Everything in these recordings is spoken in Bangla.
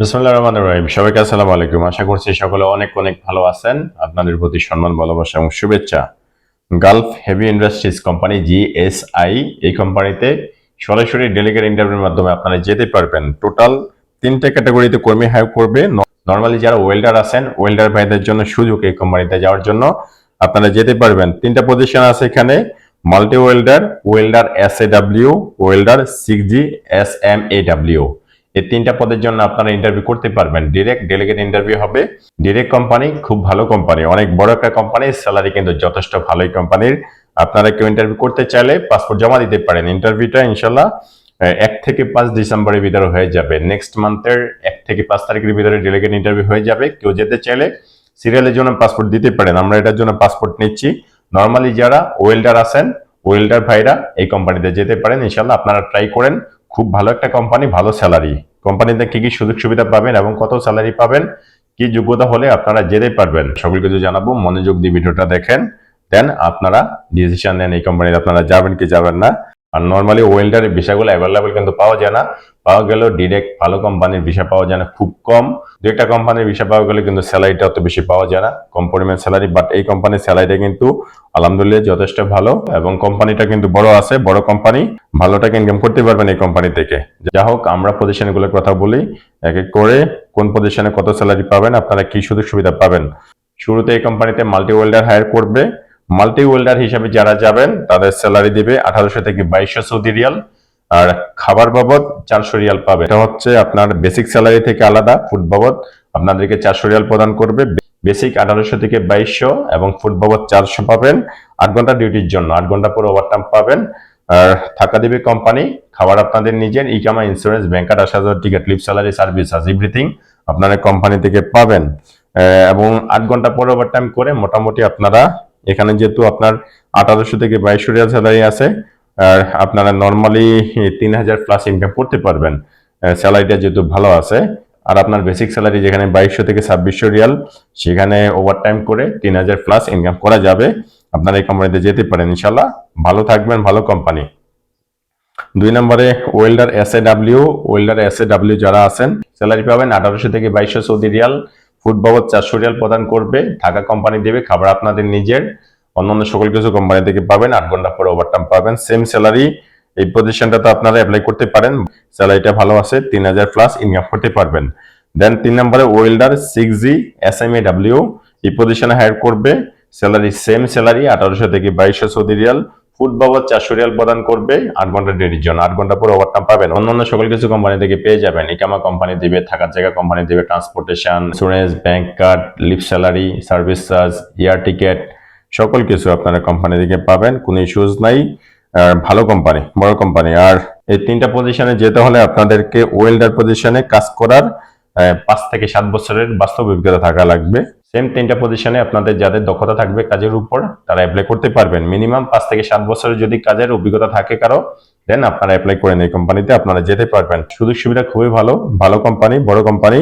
বিসমুল্লাহ রহমান রহিম। সবাইকে আসসালামু আলাইকুম। আশা করছি সকলে অনেক অনেক ভালো আছেন। আপনাদের প্রতি সম্মান, ভালোবাসা এবং শুভেচ্ছা। Gulf heavy industries company GSI, এই কোম্পানিতে সরাসরি ডেলিগেট ইন্টারভিউর মাধ্যমে আপনারা যেতে পারবেন। টোটাল তিনটে ক্যাটাগরিতে কর্মী হায়ার করবে। নর্মালি যারা ওয়েল্ডার আছেন, ওয়েল্ডার ভাইদের জন্য সুযোগ এই কোম্পানিতে যাওয়ার জন্য আপনারা যেতে পারবেন। তিনটা পজিশন আছে এখানে। Multi welder welder S A W welder six G S M A W এই তিনটা পদের জন্য আপনারা ইন্টারভিউ করতে পারবেন। ডিরেক্ট ডেলিগেট ইন্টারভিউ হবে। ডিরেক্ট কোম্পানি খুব ভালো কোম্পানি অনেক বড় একটা কোম্পানি স্যালারি কিন্তু যথেষ্ট ভালোই কোম্পানির আপনারা কেউ ইন্টারভিউ করতে চাইলে পাসপোর্ট জমা দিতে পারেন। ইন্টারভিউটা ইনশাল্লাহ এক থেকে পাঁচ ডিসেম্বরের ভিতরে হয়ে যাবে। নেক্সট মান্থের এক থেকে পাঁচ তারিখের ভিতরে ডেলিগেট ইন্টারভিউ হয়ে যাবে। কেউ যেতে চাইলে সিরিয়ালের জন্য পাসপোর্ট দিতে পারেন। আমরা এটার জন্য পাসপোর্ট নিচ্ছি। নর্মালি যারা ওয়েল্ডার আছেন ওয়েল্ডার ভাইরা এই কোম্পানিতে যেতে পারেন। ইনশাল্লাহ আপনারা ট্রাই করেন। খুব ভালো একটা কোম্পানি ভালো স্যালারি কোম্পানিতে কি কি সুযোগ সুবিধা পাবেন এবং কত স্যালারি পাবেন, কি যোগ্যতা হলে আপনারা যেতে পারবেন। সকল কিছু জানাব, মনোযোগ দিয়ে ভিডিওটা দেখেন। দেন আপনারা ডিসিশন নেন এই কোম্পানিতে আপনারা যাবেন কি যাবেন না। আর নর্মালি ওয়েল্ডারের বিষয়গুলো অ্যাভেলেবেল কিন্তু পাওয়া যায় না। পাওয়া গেলেও ডিরেক্ট ভালো কোম্পানির ভিসা পাওয়া যায় না, খুব কম। দু একটা কোম্পানির ভিসা পাওয়া গেলে কিন্তু স্যালারিটা অত বেশি পাওয়া যায় না। কম পরিমাণ স্যালারি বাট এই কোম্পানির স্যালারিটা কিন্তু আলহামদুলিল্লাহ যথেষ্ট ভালো এবং কোম্পানিটা কিন্তু বড় আছে, বড় কোম্পানি ভালো টাকা ইনকাম করতে পারবেন এই কোম্পানি থেকে। যা হোক, আমরা পজিশনগুলোর কথা বলি এক এক করে কোন পজিশনে কত স্যালারি পাবেন, আপনারা কি সুযোগ সুবিধা পাবেন। শুরুতে এই কোম্পানিতে মাল্টি ওয়েল্ডার হায়ার করবে। মাল্টি ওয়েল্ডার হিসাবে যারা যাবেন, তাদের স্যালারি দিবে আঠারোশো থেকে বাইশশো সৌদি রিয়াল। আর খাবার বাবদ চারশো রিয়াল পাবে। এটা হচ্ছে আপনার বেসিক স্যালারি থেকে আলাদা ফুড বাবদ আপনাদেরকে চারশো রিয়াল প্রদান করবে। বেসিক আঠারোশো থেকে বাইশশো এবং ফুড বাবদ চারশো পাবেন। আট ঘণ্টা ডিউটির জন্য, আট ঘণ্টা পরে ওভারটাইম পাবেন। আর থাকা দিবে কোম্পানি খাবার আপনাদের নিজের ইকামা ইন্স্যুরেন্স ব্যাংক কার্ড আসা যাওয়ার টিকিট লিপ স্যালারি সার্ভিস আস এভরিথিং আপনারা কোম্পানি থেকে পাবেন। এবং আট ঘণ্টা পরে ওভারটাইম করে মোটামুটি আপনারা এখানে যেহেতু আপনার আঠারোশো থেকে বাইশশো রিয়াল স্যালারি আছে, আর আপনারা নর্মালি তিন হাজার প্লাস ইনকাম করতে পারবেন। স্যালারিটা যেহেতু ভালো আছে, আর আপনার বেসিক স্যালারি যেখানে বাইশশো থেকে ছাব্বিশশো রিয়াল, সেখানে ওভারটাইম করে তিন হাজার প্লাস ইনকাম করা যাবে। আপনারা এই কোম্পানিতে যেতে পারেন ইনশাল্লাহ ভালো থাকবেন, ভালো কোম্পানি দুই নম্বরে welder S A W welder S A W যারা আছেন, স্যালারি পাবেন আঠারোশো থেকে বাইশশো সৌদি রিয়াল। ফুড বাবদ চারশো রিয়াল প্রদান করবে। ঢাকা কোম্পানি দেবে খাবার আপনাদের নিজের। অন্যান্য সকল কিছু কোম্পানি থেকে পাবেন। আট ঘণ্টা পরে ওভারটাইম পাবেন। সেম স্যালারি এই পজিশনটাতে আপনারা অ্যাপ্লাই করতে পারেন। স্যালারিটা ভালো আছে, তিন হাজার প্লাস ইনকাম করতে পারবেন। দেন তিন নম্বরে welder six G S M A W এই পজিশনে হায়ার করবে। স্যালারি সেম স্যালারি আঠারোশো থেকে বাইশশো সৌদি রিয়াল। ফুড বাবদ চারশো রিয়াল প্রদান করবে, আট ঘণ্টা ডেটির জন্য। আট ঘণ্টা পরে ওভারটাইম পাবেন। অন্যান্য সকল কিছু কোম্পানি থেকে পেয়ে যাবেন। ইকামা কোম্পানি দিবে, থাকার জায়গা কোম্পানি দিবে transportation insurance bank card lip salary service charge air ticket সকল কিছু আপনারা কোম্পানি থেকে পাবেন। কোনো ইস্যুজ নাই। ভালো কোম্পানি বড় কোম্পানি আর এই তিনটা পজিশনে যেতে হলে আপনাদেরকে ওয়েল্ডার পজিশনে কাজ করার পাঁচ থেকে সাত বছরের বাস্তব অভিজ্ঞতা থাকা লাগবে। সেম তিনটা পজিশনে আপনাদের যাদের দক্ষতা থাকবে কাজের উপর, তারা অ্যাপ্লাই করতে পারবেন। মিনিমাম পাঁচ থেকে সাত বছরের যদি কাজের অভিজ্ঞতা থাকে কারও দেন আপনারা অ্যাপ্লাই করেন এই কোম্পানিতে আপনারা যেতে পারবেন। সুযোগ সুবিধা খুবই ভালো ভালো কোম্পানি বড় company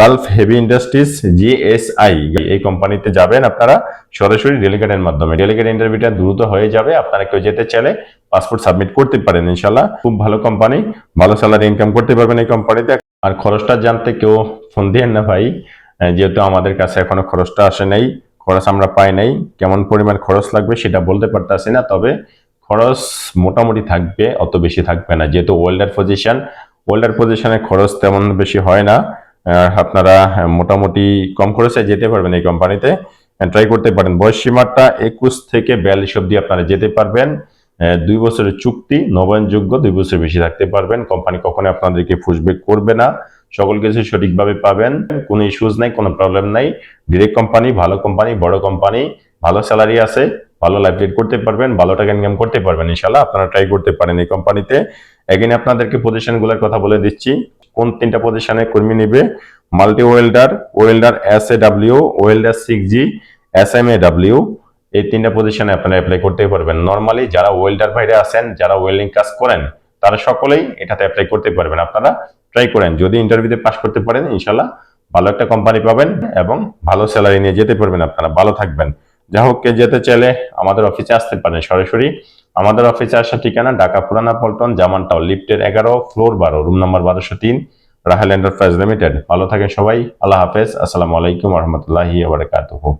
Gulf heavy industries GSI এই কোম্পানিতে যাবেন আপনারা সরাসরি ডেলিগেটের মাধ্যমে। ডেলিগেট ইন্টারভিউটা দ্রুত হয়ে যাবে, আপনারা কেউ যেতে চাইলে পাসপোর্ট সাবমিট করতে পারেন ইনশাল্লাহ খুব ভালো কোম্পানি ভালো স্যালারি ইনকাম করতে পারবেন এই কোম্পানিতে আর খরচটা জানতে কেউ ফোন দিয়েন না ভাই। যেহেতু আমাদের কাছে এখনও খরচটা আসে নাই, খরচ আমরা পাই নাই, কেমন পরিমাণ খরচ লাগবে সেটা বলতে পারতাছি না, তবে খরচ মোটামুটি থাকবে, অত বেশি থাকবে না। যেহেতু ওয়েল্ডার পজিশন ওয়েল্ডার পজিশনে খরচ তেমন বেশি হয় না। আপনারা মোটামুটি কম খরচে যেতে পারবেন এই কোম্পানিতে। ট্রাই করতে পারেন। বয়স সীমাটা একুশ থেকে বিয়াল্লিশ অব্দি আপনারা যেতে পারবেন। দুই বছরের চুক্তি, নবায়নযোগ্য দুই বছর বেশি থাকতে পারবেন। কোম্পানি কখনো আপনাদেরকে ফুসবেক করবে না। সকল কিছু সঠিকভাবে পাবেন। কোনো ইস্যুজ নাই, কোনো প্রবলেম নাই। ডিরেক্ট কোম্পানি ভালো কোম্পানি বড় কোম্পানি ভালো স্যালারি আছে, ভালো লাইফ লিড করতে পারবেন, ভালো টাকা ইনকাম করতে পারবেন ইনশাল্লাহ আপনারা ট্রাই করতে পারেন এই কোম্পানিতে এগেন আপনাদেরকে পজিশনগুলোর কথা বলে দিচ্ছি। কোন তিনটা পজিশনে কর্মী নেবে? Multi welder welder S A W welder six G S M A W এই তিনটা পজিশনে আপনারা অ্যাপ্লাই করতে পারবেন। নর্মালি যারা ওয়েল্ডার বাইরে আছেন, যারা ওয়েল্ডিং কাজ করেন, তারা সকলেই এটাতে অ্যাপ্লাই করতে পারবেন। আপনারা ট্রাই করেন। যদি ইন্টারভিউতে পাস করতে পারেন ইনশাল্লাহ ভালো একটা কোম্পানি পাবেন এবং ভালো স্যালারি নিয়ে যেতে পারবেন আপনারা, ভালো থাকবেন। যা হোক, কে যেতে চাইলে আমাদের অফিসে আসতে পারেন সরাসরি। আমাদের অফিসে আসার ঠিকানা ঢাকা পুরানা পল্টন জামান টাউন লিফটের এগারো ফ্লোর বারো রুম নাম্বার বারোশো তিন, রাহেল এন্টারপ্রাইজ লিমিটেড ভালো থাকেন সবাই, আল্লাহ হাফেজ। আসসালামু আলাইকুম রহমতুল্লাহি বারকাতুহু।